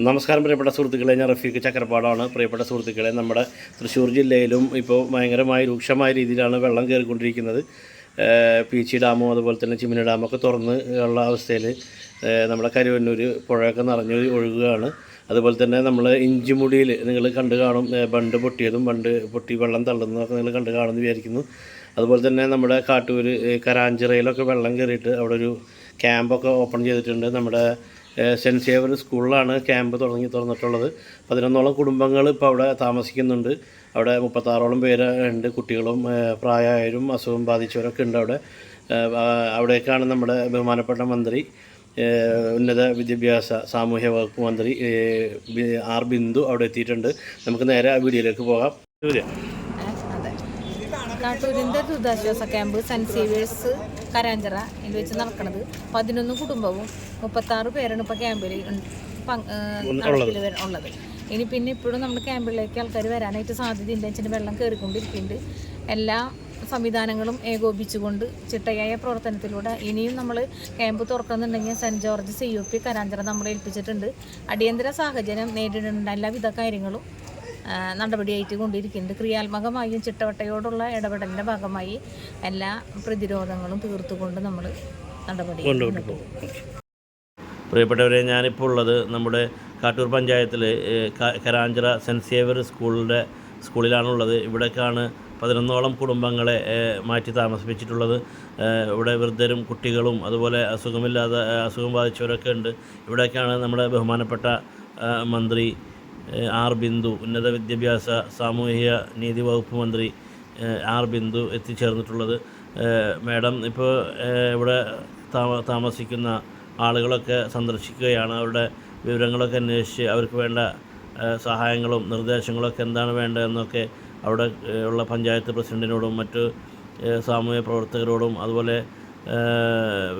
നമസ്കാരം പ്രിയപ്പെട്ട സുഹൃത്തുക്കളെ ഞാൻ റഫീഖ് ചക്രപ്പാടാണ്. പ്രിയപ്പെട്ട സുഹൃത്തുക്കളെ നമ്മുടെ തൃശ്ശൂർ ജില്ലയിലും ഇപ്പോൾ ഭയങ്കരമായി രൂക്ഷമായ രീതിയിലാണ് വെള്ളം കയറിക്കൊണ്ടിരിക്കുന്നത്. പീച്ചി ഡാമും അതുപോലെ തന്നെ ചിമ്മിനി ഡാമൊക്കെ തുറന്ന് ഉള്ള അവസ്ഥയിൽ നമ്മുടെ കരുവന്നൂർ പുഴയൊക്കെ നിറഞ്ഞ് ഒഴുകുകയാണ്. അതുപോലെ തന്നെ നമ്മൾ ഇഞ്ചിമുടിയിൽ നിങ്ങൾ കണ്ടു കാണും ബണ്ട് പൊട്ടിയതും ബണ്ട് പൊട്ടി വെള്ളം തള്ളുന്നതൊക്കെ നിങ്ങൾ കണ്ടു കാണുമെന്ന് വിചാരിക്കുന്നു. അതുപോലെ തന്നെ നമ്മുടെ കാട്ടൂർ കരാഞ്ചിറയിലൊക്കെ വെള്ളം കയറിയിട്ട് അവിടെ ഒരു ക്യാമ്പൊക്കെ ഓപ്പൺ ചെയ്തിട്ടുണ്ട്. നമ്മുടെ സെന്റ് സേവർ സ്കൂളിലാണ് ക്യാമ്പ് തുടങ്ങി തുറന്നിട്ടുള്ളത്. പതിനൊന്നോളം കുടുംബങ്ങൾ ഇപ്പോൾ അവിടെ താമസിക്കുന്നുണ്ട്. അവിടെ മുപ്പത്താറോളം പേര് ഉണ്ട്. കുട്ടികളും പ്രായമായവരും അസുഖം ബാധിച്ചവരൊക്കെ ഉണ്ട് അവിടെ. അവിടേക്കാണ് നമ്മുടെ ബഹുമാനപ്പെട്ട മന്ത്രി ഉന്നത വിദ്യാഭ്യാസ സാമൂഹ്യ വകുപ്പ് മന്ത്രി ആർ ബിന്ദു അവിടെ എത്തിയിട്ടുണ്ട്. നമുക്ക് നേരെ ആ വീഡിയോയിലേക്ക് പോകാം. കാട്ടൂരിന്റെ ദുരിതാശ്വാസ ക്യാമ്പ് സെന്റ് സേവിയേഴ്സ് കരാഞ്ചറ എന്ന് വെച്ച് നടക്കുന്നത് പതിനൊന്ന് കുടുംബവും മുപ്പത്താറ് പേരാണ് ഇപ്പോൾ ക്യാമ്പിൽ ഉള്ളത്. ഇനി പിന്നെ ഇപ്പോഴും നമ്മുടെ ക്യാമ്പിലേക്ക് ആൾക്കാർ വരാനായിട്ട് സാധ്യതയില്ല വെച്ചിട്ട് വെള്ളം കയറിക്കൊണ്ടിരിക്കുന്നുണ്ട് എല്ലാ സംവിധാനങ്ങളും ഏകോപിച്ചുകൊണ്ട് ചിട്ടയായ പ്രവർത്തനത്തിലൂടെ ഇനിയും നമ്മൾ camp തുറക്കുന്നുണ്ടെങ്കിൽ saint George C U P കരാഞ്ചറ നമ്മളെ ഏൽപ്പിച്ചിട്ടുണ്ട്. അടിയന്തര സാഹചര്യം നേരിടേണ്ട എല്ലാവിധ കാര്യങ്ങളും നടപടിയായിട്ട് കൊണ്ടിരിക്കുന്നുണ്ട്. ക്രിയാത്മകമായും ചിട്ടവട്ടയോടുള്ള ഇടപെടലിന്റെ ഭാഗമായി എല്ലാ പ്രതിരോധങ്ങളും തീർത്തുകൊണ്ട് നമ്മൾ നടപടി പ്രിയപ്പെട്ടവരെ ഞാനിപ്പോൾ ഉള്ളത് നമ്മുടെ കാട്ടൂർ പഞ്ചായത്തിൽ കരാഞ്ചിറ സെന്റ് സേവിയർ സ്കൂളിന്റെ സ്കൂളിലാണുള്ളത്. ഇവിടേക്കാണ് പതിനൊന്നോളം കുടുംബങ്ങളെ മാറ്റി താമസിപ്പിച്ചിട്ടുള്ളത്. ഇവിടെ വൃദ്ധരും കുട്ടികളും അതുപോലെ അസുഖമില്ലാതെ അസുഖം ബാധിച്ചവരൊക്കെ ഉണ്ട്. ഇവിടേക്കാണ് നമ്മുടെ ബഹുമാനപ്പെട്ട മന്ത്രി ആർ ബിന്ദു ഉന്നത വിദ്യാഭ്യാസ സാമൂഹിക നീതി വകുപ്പ് മന്ത്രി ആർ ബിന്ദു എത്തിച്ചേർന്നിട്ടുള്ളത്. മാഡം ഇപ്പോൾ ഇവിടെ താമസിക്കുന്ന ആളുകളൊക്കെ സന്ദർശിക്കുകയാണ്. അവരുടെ വിവരങ്ങളൊക്കെ അന്വേഷിച്ച് അവർക്ക് വേണ്ട സഹായങ്ങളും നിർദ്ദേശങ്ങളൊക്കെ എന്താണ് വേണ്ടതെന്നൊക്കെ അവിടെ ഉള്ള പഞ്ചായത്ത് പ്രസിഡന്റിനോടും മറ്റ് സാമൂഹ്യ പ്രവർത്തകരോടും അതുപോലെ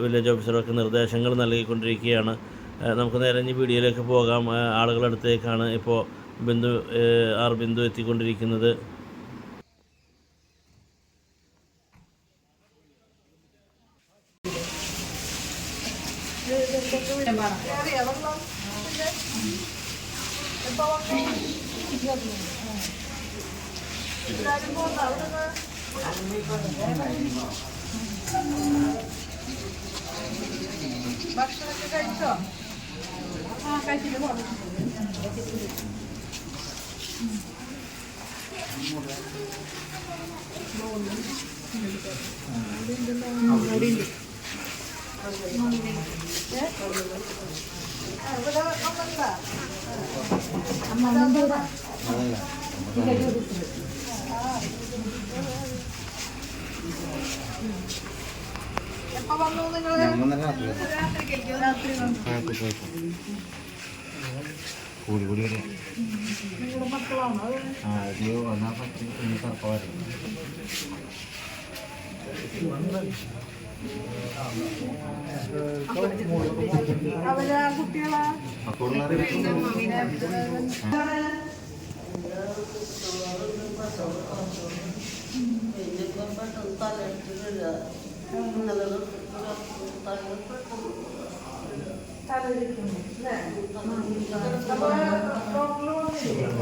വില്ലേജ് ഓഫീസറൊക്കെ നിർദ്ദേശങ്ങൾ നൽകിക്കൊണ്ടിരിക്കുകയാണ്. നമുക്ക് നേരെ ഇനി വീഡിയോയിലേക്ക് പോകാം. ആളുകളടുത്തേക്കാണ് ഇപ്പോൾ ബിന്ദു ആർ ബിന്ദു എത്തിക്കൊണ്ടിരിക്കുന്നത്. ഭക്ഷണമൊക്കെ കഴിച്ചോ? എപ്പോ വന്നു നിങ്ങൾ രാത്രി വന്നു കൂടി കൂടി വരും ആ ഇത് എന്നാ പറ്റി. ഇനി സർപ്പ വരും അവർ ആ കുട്ടികളാ അപ്പോൾ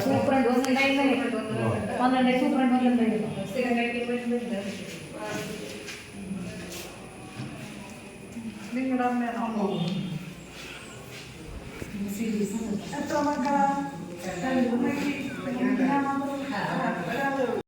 സൂപ്രണ്ട് വന്നിട്ടുണ്ടായിരുന്നു വന്നിട്ടുണ്ടായി സൂപ്രണ്ട് വന്നിട്ടുണ്ടായിരുന്നു സ്ഥിരം കഴിക്കുമ്പോഴുണ്ട് നിങ്ങളുടെ അമ്മയാണോ എത്ര മക്കളാ അമ്മയ്ക്ക് ഞാൻ മാത്രം ഒരാളേ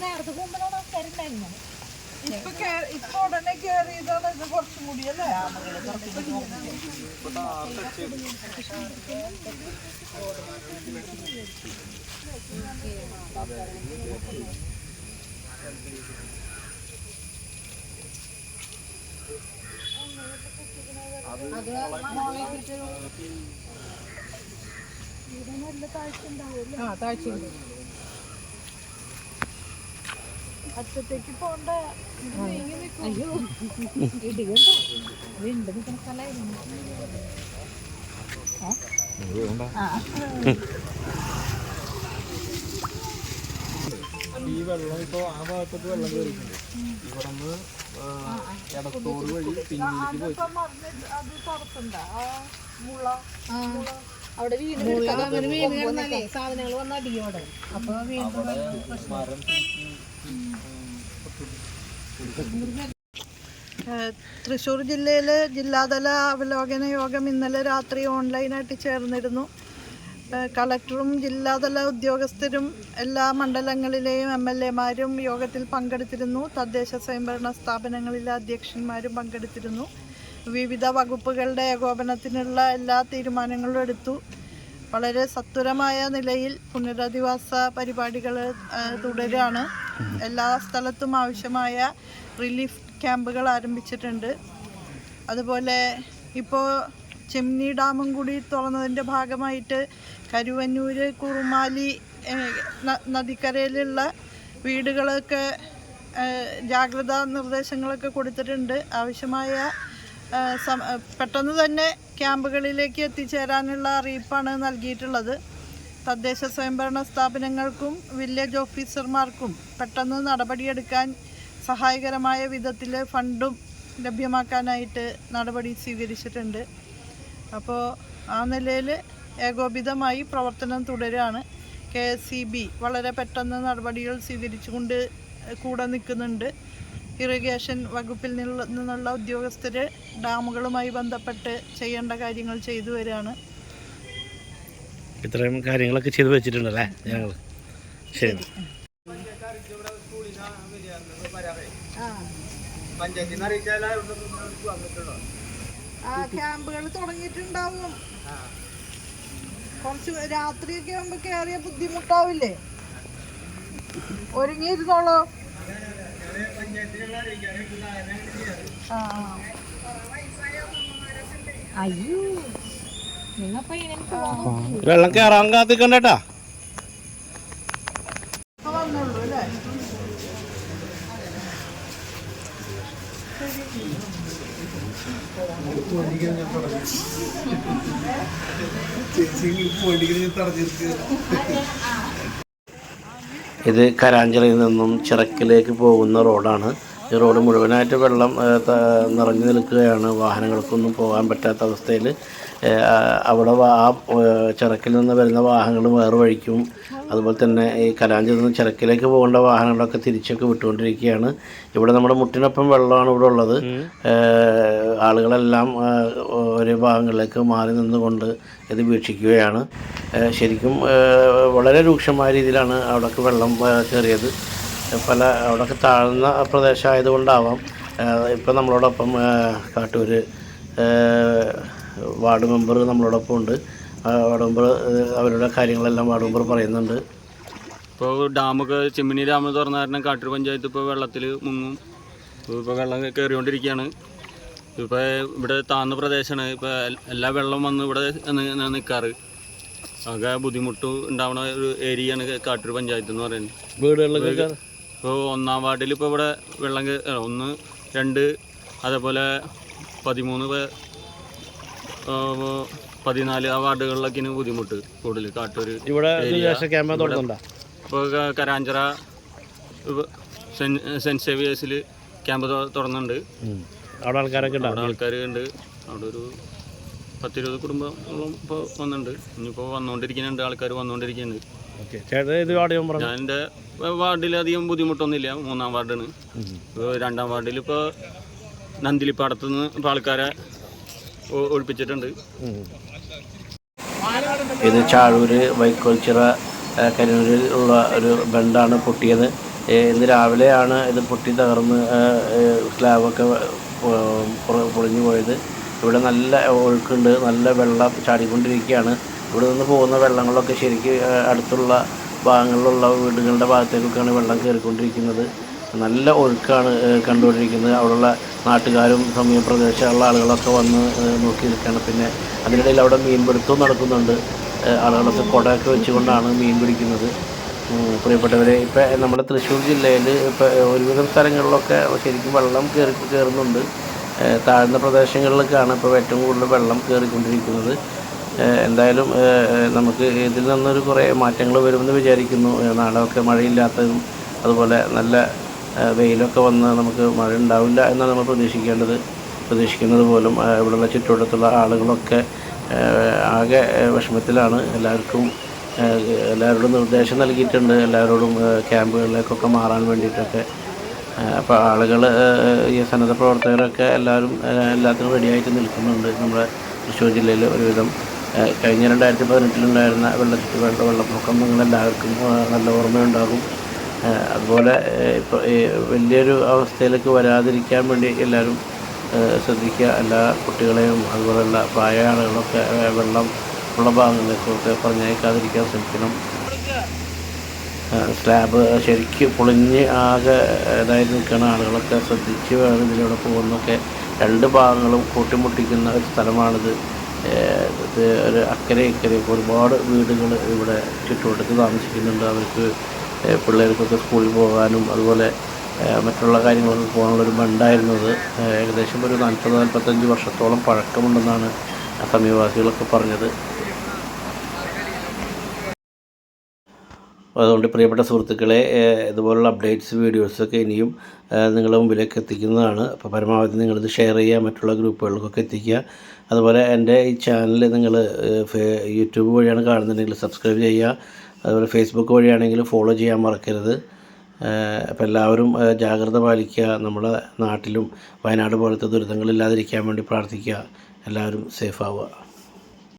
നേരത്തെ പോകുമ്പോഴാണ് ആൾക്കാരുണ്ടായിരുന്നു ഇപ്പൊ ഇപ്പൊ ഉടനെ കേറിയതാണ് ഇത് കുറച്ചും കൂടി അല്ലേ ആളുകൾ പുറത്തേക്ക് ആ താഴ്ചയുണ്ട് അറ്റത്തേക്ക് പോണ്ട. ഇത് നീങ്ങി നിൽക്കും. അയ്യോ. ഇടികണ്ട വീണ്ടും നിൽക്കുന്ന സ്ഥലമായിരുന്നു ഈ വെള്ളം ഇപ്പോൾ ആ ഭാഗത്തൊക്കെ വെള്ളം കയറിയിട്ടുണ്ട് ഇവിടെ നിന്ന് എടത്തോട് വഴി പിന്നിലേക്ക് പോയി അവിടെ വീട് അങ്ങനെ വീട് കിടന്നാലേ സാധനങ്ങൾ വന്ന അടിയോടെ അപ്പൊ വീണ്ടും തൃശ്ശൂർ ജില്ലയിലെ ജില്ലാതല അവലോകന യോഗം ഇന്നലെ രാത്രി ഓൺലൈനായിട്ട് ചേർന്നിരുന്നു. കളക്ടറും ജില്ലാതല ഉദ്യോഗസ്ഥരും എല്ലാ മണ്ഡലങ്ങളിലെയും എം എൽ എമാരും യോഗത്തിൽ പങ്കെടുത്തിരുന്നു. തദ്ദേശ സ്വയംഭരണ സ്ഥാപനങ്ങളിലെ അധ്യക്ഷന്മാരും പങ്കെടുത്തിരുന്നു. വിവിധ വകുപ്പുകളുടെ ഏകോപനത്തിനുള്ള എല്ലാ തീരുമാനങ്ങളും എടുത്തു. വളരെ സത്വരമായ നിലയിൽ പുനരധിവാസ പരിപാടികൾ തുടരുകയാണ്. എല്ലാ സ്ഥലത്തും ആവശ്യമായ റിലീഫ് ക്യാമ്പുകൾ ആരംഭിച്ചിട്ടുണ്ട്. അതുപോലെ ഇപ്പോൾ ചെമ്നി ഡാമും കൂടി തുറന്നതിന്റെ ഭാഗമായിട്ട് കരുവന്നൂര് കുറുമാലി നദിക്കരയിലുള്ള വീടുകളൊക്കെ ജാഗ്രതാ നിർദ്ദേശങ്ങളൊക്കെ കൊടുത്തിട്ടുണ്ട്. ആവശ്യമായ പെട്ടെന്ന് തന്നെ ക്യാമ്പുകളിലേക്ക് എത്തിച്ചേരാനുള്ള അറിയിപ്പാണ് നൽകിയിട്ടുള്ളത്. തദ്ദേശ സ്വയംഭരണ സ്ഥാപനങ്ങൾക്കും വില്ലേജ് ഓഫീസർമാർക്കും പെട്ടെന്ന് നടപടിയെടുക്കാൻ സഹായകരമായ വിധത്തിൽ ഫണ്ടും ലഭ്യമാക്കാനായിട്ട് നടപടി സ്വീകരിച്ചിട്ടുണ്ട്. അപ്പോൾ ആ നിലയിൽ ഏകോപിതമായി പ്രവർത്തനം തുടരുകയാണ് കെ എസ് സി ബി. വളരെ പെട്ടെന്ന് നടപടികൾ സ്വീകരിച്ചുകൊണ്ട് കൂടെ നിൽക്കുന്നുണ്ട്. ഇറിഗേഷൻ വകുപ്പിൽ നിന്നുള്ള ഉദ്യോഗസ്ഥർ ഡാമുകളുമായി ബന്ധപ്പെട്ട് ചെയ്യേണ്ട കാര്യങ്ങൾ ചെയ്തു വരികയാണ് ഇത്രയും കാര്യങ്ങളൊക്കെ ചെയ്തു വെച്ചിട്ടുണ്ടല്ലേ ഞങ്ങൾ ശരി. പഞ്ചായത്തിൽ നിന്ന് അറിയിച്ചാലും വന്നിട്ടുണ്ടോ? ക്യാമ്പുകൾ തുടങ്ങിയിട്ടുണ്ടാവും. കുറച്ച് രാത്രിയൊക്കെ ആകുമ്പോ കയറിയ ബുദ്ധിമുട്ടാവില്ലേ? ഒരുങ്ങിയിരുന്നോളോ. വെള്ളം കയറാൻ കാത്തിക്കണ്ടേട്ടാ ഇപ്പൊ വന്നുള്ളൂ അല്ലേ ഇത് കരാഞ്ചിറയിൽ നിന്നും ചിറക്കിലേക്ക് പോകുന്ന റോഡാണ്. ഈ റോഡ് മുഴുവനായിട്ട് വെള്ളം നിറഞ്ഞു നിൽക്കുകയാണ്. വാഹനങ്ങൾക്കൊന്നും പോകാൻ പറ്റാത്ത അവസ്ഥയിൽ അവിടെ ആ ചിറക്കിൽ നിന്ന് വരുന്ന വാഹനങ്ങൾ വേറെ വഴിക്കും. അതുപോലെ തന്നെ ഈ കലാഞ്ചിൽ നിന്ന് ചിറക്കിലേക്ക് പോകേണ്ട വാഹനങ്ങളൊക്കെ തിരിച്ചൊക്കെ വിട്ടുകൊണ്ടിരിക്കുകയാണ്. ഇവിടെ നമ്മുടെ മുട്ടിനൊപ്പം വെള്ളമാണ് ഇവിടെ ഉള്ളത്. ആളുകളെല്ലാം ഒരു ഭാഗങ്ങളിലേക്ക് മാറി നിന്നുകൊണ്ട് ഇത് വീക്ഷിക്കുകയാണ്. ശരിക്കും വളരെ രൂക്ഷമായ രീതിയിലാണ് അവിടേക്ക് വെള്ളം കയറിയത്. പല അവിടെയൊക്കെ താഴ്ന്ന പ്രദേശമായതുകൊണ്ടാവാം. ഇപ്പം നമ്മളോടൊപ്പം കാട്ടൂർ വാർഡ് മെമ്പർ നമ്മളോടൊപ്പം ഉണ്ട്. വാർഡ് മെമ്പർ അവരുടെ കാര്യങ്ങളെല്ലാം വാർഡ് മെമ്പർ പറയുന്നുണ്ട്. ഇപ്പോൾ ഡാമൊക്കെ ചെമ്മിനി ഡാം തുറന്ന കാരണം കാട്ടൂർ പഞ്ചായത്ത് ഇപ്പോൾ വെള്ളത്തിൽ മുങ്ങും. ഇപ്പോൾ വെള്ളം കയറിക്കൊണ്ടിരിക്കുകയാണ് ഇപ്പോൾ ഇവിടെ താഴ്ന്ന പ്രദേശമാണ്. ഇപ്പോൾ എല്ലാ വെള്ളം വന്ന് ഇവിടെ നിൽക്കാറ് ആകെ ബുദ്ധിമുട്ട് ഉണ്ടാവുന്ന ഒരു ഏരിയയാണ് കാട്ടൂർ പഞ്ചായത്ത് എന്ന് പറയുന്നത്. വീടുകളിലൊക്കെ ഇപ്പോൾ ഒന്നാം വാർഡിൽ ഇപ്പോൾ ഇവിടെ വെള്ളം ഒന്ന് രണ്ട് അതേപോലെ പതിമൂന്ന് പതിനാല് ആ വാർഡുകളിലൊക്കെയാണ് ബുദ്ധിമുട്ട് കൂടുതൽ. കാട്ടൂർ ഇവിടെ ഇപ്പോൾ കരാഞ്ചറ സെന്റ് സേവിയേഴ്സിൽ ക്യാമ്പ് തുറന്നുണ്ട്. അവിടെ ആൾക്കാരൊക്കെ അവിടെ ഉണ്ടാവും ആൾക്കാർ ഉണ്ട് അവിടെ ഒരു പത്തിരുപത് കുടുംബങ്ങളും ഇപ്പോൾ വന്നിട്ടുണ്ട് ഇനിയിപ്പോൾ വന്നുകൊണ്ടിരിക്കുന്നുണ്ട് ആൾക്കാർ വന്നുകൊണ്ടിരിക്കുന്നുണ്ട് ഞാൻ എന്റെ വാർഡിലധികം ബുദ്ധിമുട്ടൊന്നുമില്ല. മൂന്നാം വാർഡാണ്. ഇപ്പോൾ രണ്ടാം വാർഡിൽ ഇപ്പോൾ നന്ദിലിപ്പാടത്ത് നിന്ന് ഇപ്പോൾ ആൾക്കാരെ ഒഴിപ്പിച്ചിട്ടുണ്ട് ഇത് ചാഴൂര് വൈക്കോൽച്ചിറ കരൂരിൽ ഉള്ള ഒരു ബണ്ടാണ് പൊട്ടിയത്. ഇന്ന് രാവിലെയാണ് ഇത് പൊട്ടി തകർന്ന് സ്ലാബൊക്കെ പൊളിഞ്ഞു പോയത്. ഇവിടെ നല്ല ഒഴുക്കുണ്ട് നല്ല വെള്ളം ചാടിക്കൊണ്ടിരിക്കുകയാണ്. ഇവിടെ നിന്ന് പോകുന്ന വെള്ളങ്ങളൊക്കെ ശരിക്കും അടുത്തുള്ള ഭാഗങ്ങളിലുള്ള വീടുകളുടെ ഭാഗത്തേക്കൊക്കെയാണ് വെള്ളം കയറിക്കൊണ്ടിരിക്കുന്നത്. നല്ല ഒഴുക്കാണ് കണ്ടുകൊണ്ടിരിക്കുന്നത്. അവിടെയുള്ള നാട്ടുകാരും സമീപ പ്രദേശമുള്ള ആളുകളൊക്കെ വന്ന് നോക്കി നിൽക്കുകയാണ് പിന്നെ അതിനിടയിൽ അവിടെ മീൻപിടുത്തവും നടക്കുന്നുണ്ട്. ഏഹ് ആളുകളൊക്കെ കുടയൊക്കെ വെച്ചുകൊണ്ടാണ് മീൻ പിടിക്കുന്നത്. പ്രിയപ്പെട്ടവരെ ഇപ്പം നമ്മുടെ തൃശ്ശൂർ ജില്ലയിൽ ഇപ്പോൾ ഒരുവിധം സ്ഥലങ്ങളിലൊക്കെ ശരിക്കും വെള്ളം കയറി കയറുന്നുണ്ട് താഴ്ന്ന പ്രദേശങ്ങളിലൊക്കെയാണ് ഇപ്പോൾ ഏറ്റവും കൂടുതൽ വെള്ളം കയറിക്കൊണ്ടിരിക്കുന്നത് എന്തായാലും നമുക്ക് ഇതിൽ നിന്നൊരു കുറേ മാറ്റങ്ങൾ വരുമെന്ന് വിചാരിക്കുന്നു. നാളെയൊക്കെ മഴയില്ലാത്തതും അതുപോലെ നല്ല വെയിലൊക്കെ വന്ന് നമുക്ക് മഴ ഉണ്ടാവില്ല എന്നാണ് നമ്മൾ പ്രതീക്ഷിക്കേണ്ടത്. പ്രതീക്ഷിക്കുന്നത് പോലും ഇവിടെയുള്ള ചുറ്റുവട്ടത്തുള്ള ആളുകളൊക്കെ ആകെ വിഷമത്തിലാണ്. എല്ലാവർക്കും എല്ലാവരോടും നിർദ്ദേശം നൽകിയിട്ടുണ്ട്. എല്ലാവരോടും ക്യാമ്പുകളിലേക്കൊക്കെ മാറാൻ വേണ്ടിയിട്ടൊക്കെ. അപ്പോൾ ആളുകൾ ഈ സന്നദ്ധ പ്രവർത്തകരൊക്കെ എല്ലാവരും എല്ലാത്തിനും റെഡിയായിട്ട് നിൽക്കുന്നുണ്ട്. നമ്മുടെ തൃശ്ശൂർ ജില്ലയിൽ ഒരുവിധം കഴിഞ്ഞ രണ്ടായിരത്തി പതിനെട്ടിലുണ്ടായിരുന്ന വെള്ളത്തിൽ വേണ്ട വെള്ളപ്പൊക്കം നിങ്ങളെല്ലാവർക്കും നല്ല ഓർമ്മയുണ്ടാകും. അതുപോലെ ഇപ്പോൾ വലിയൊരു അവസ്ഥയിലേക്ക് വരാതിരിക്കാൻ വേണ്ടി എല്ലാവരും ശ്രദ്ധിക്കുക. എല്ലാ കുട്ടികളെയും അതുപോലെയുള്ള പ്രായ ആളുകളൊക്കെ വെള്ളം ഉള്ള ഭാഗങ്ങളിലേക്കൊക്കെ പറഞ്ഞയക്കാതിരിക്കാൻ ശ്രമിക്കണം. സ്ലാബ് ശരിക്ക് പൊളിഞ്ഞ് ആകെ ഇതായി നിൽക്കുന്ന ആളുകളൊക്കെ ശ്രദ്ധിച്ച് വേണം ഇതിലൂടെ പോകുന്നൊക്കെ രണ്ട് ഭാഗങ്ങളും കൂട്ടിമുട്ടിക്കുന്ന ഒരു സ്ഥലമാണിത്. ഒരു അക്കരെ ഇക്കരെ ഒരുപാട് വീടുകൾ ഇവിടെ ചുറ്റുവട്ടത്ത് താമസിക്കുന്നുണ്ട്. അവർക്ക് പിള്ളേർക്കൊക്കെ സ്കൂളിൽ പോകാനും അതുപോലെ മറ്റുള്ള കാര്യങ്ങളൊക്കെ പോകാനുള്ളൊരു ബണ്ടായിരുന്നത് ഏകദേശം ഒരു നാൽപ്പത് നാൽപ്പത്തഞ്ച് വർഷത്തോളം പഴക്കമുണ്ടെന്നാണ് സമീപവാസികളൊക്കെ പറഞ്ഞത്. അതുകൊണ്ട് പ്രിയപ്പെട്ട സുഹൃത്തുക്കളെ ഇതുപോലുള്ള അപ്ഡേറ്റ്സ് വീഡിയോസൊക്കെ ഇനിയും നിങ്ങളുടെ മുമ്പിലേക്ക് എത്തിക്കുന്നതാണ്. അപ്പോൾ പരമാവധി നിങ്ങളിത് ഷെയർ ചെയ്യുക മറ്റുള്ള ഗ്രൂപ്പുകൾക്കൊക്കെ എത്തിക്കുക. അതുപോലെ എന്റെ ഈ ചാനൽ നിങ്ങൾ യൂട്യൂബ് വഴിയാണ് കാണുന്നുണ്ടെങ്കിൽ സബ്സ്ക്രൈബ് ചെയ്യുക. അതുപോലെ ഫേസ്ബുക്ക് വഴിയാണെങ്കിൽ ഫോളോ ചെയ്യാൻ മറക്കരുത്. അപ്പോൾ എല്ലാവരും ജാഗ്രത പാലിക്കുക. നമ്മുടെ നാട്ടിലും വയനാട് പോലത്തെ ദുരിതങ്ങളില്ലാതിരിക്കാൻ വേണ്ടി പ്രാർത്ഥിക്കുക. എല്ലാവരും സേഫ് ആവുക.